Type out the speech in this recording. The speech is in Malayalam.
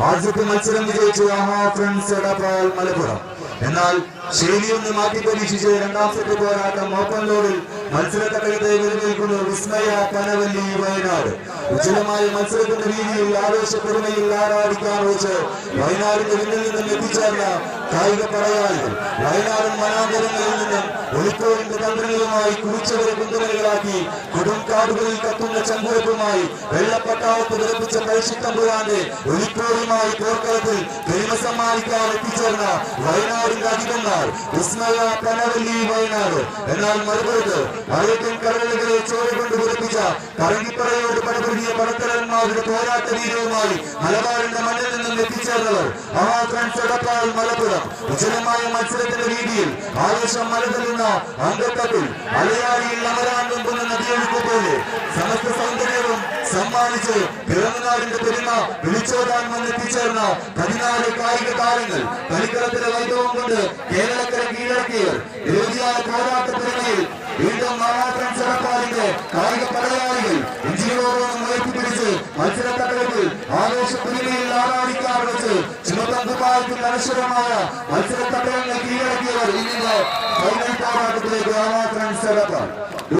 ആദ്യത്തെ മത്സരം വിജയിച്ചു ഫ്രണ്ട്സ് എടപ്പാൾ മലപ്പുറം. എന്നാൽ ശൈലിയൊന്ന് മാറ്റി പരീക്ഷിച്ച് രണ്ടാം സെറ്റ് പോരാട്ടം ഓപ്പൺ ലോഡിൽ മത്സരത്തകത്തെ വെല്ലുവിളിക്കുന്നു വിസ്മയ കനവല്ലി വയനാട്. ഉജ്ജ്വലമായ മത്സരത്തിന്റെ രീതിയിൽ ആവേശപ്പെരുമയിൽ ആരാധിക്കാൻ വെച്ച് വയനാടിന്റെ പിന്നിൽ നിന്നും എത്തിച്ചേർന്ന കായിക പടയാളികൾ വയനാടും വനാന്തരങ്ങളിൽ നിന്നും ഒളിക്കോളിന്റെ തന്ത്രങ്ങളുമായി കുറിച്ചവരെ കുന്തലുകളാക്കി കൊടുങ്കാടുകളിൽ കത്തുന്ന ചങ്കുറപ്പുമായി വെള്ളപ്പട്ടാവത്ത് വിറപ്പിച്ച പരിശുദ്ധമ്പുരാന്റെ ഒലിക്കോളുമായി പോർക്കളത്തിൽ സമ്മാനിക്കാൻ എത്തിച്ചേർന്ന വയനാടിന്റെ അധികന്മാർ വിസ്മയ കനവല്ലി വയനാട്. എന്നാൽ മറുപടി വയക്കൻ കടലുകളെ ചോര കൊണ്ട് വിറപ്പിച്ച കറങ്ങിപ്പറയോട് പടപുരുകിയ പടത്തലന്മാരുടെ പോരാട്ട വീരവുമായി മലബാറിന്റെ മണ്ണിൽ മഹാഫ്രണ്ട്സ് എടപ്പാൾ മലപ്പുറം. ഉജ്ജലമായ മത്സരത്തിന്റെ രീതിയിൽ ആവേശം മലതല്ലുന്ന അങ്കത്തട്ടിൽ മലയാളിയിൽ അമരാൻ വെമ്പുന്ന നദിയൊഴുക്ക് പോലെ സമസ്ത സൗന്ദര്യവും സമ്മാനിച്ച് പിറന്നാടിന്റെ പെരുമ വിളിച്ചോടാൻ വന്നെത്തിച്ചേർന്ന പതിനാല് കായിക താരങ്ങൾ കളിക്കളത്തിലെ വൈഭവം കൊണ്ട് കേരളക്കര കീഴടക്കിയവർ. യോഗ്യായ പോരാട്ട ആവേശപ്പുലിമയിൽ ആറാടിക്കാർ വെച്ച് ദുബായ്ക്ക് അനശ്വരമായ മത്സരത്തട്ടകങ്ങൾ കീഴടക്കിയവർ ഇന്നിന്റെ ഫൈനൽ പോരാട്ടത്തിലേക്ക് മഹാഫ്രണ്ട്സ് എടപ്പാൾ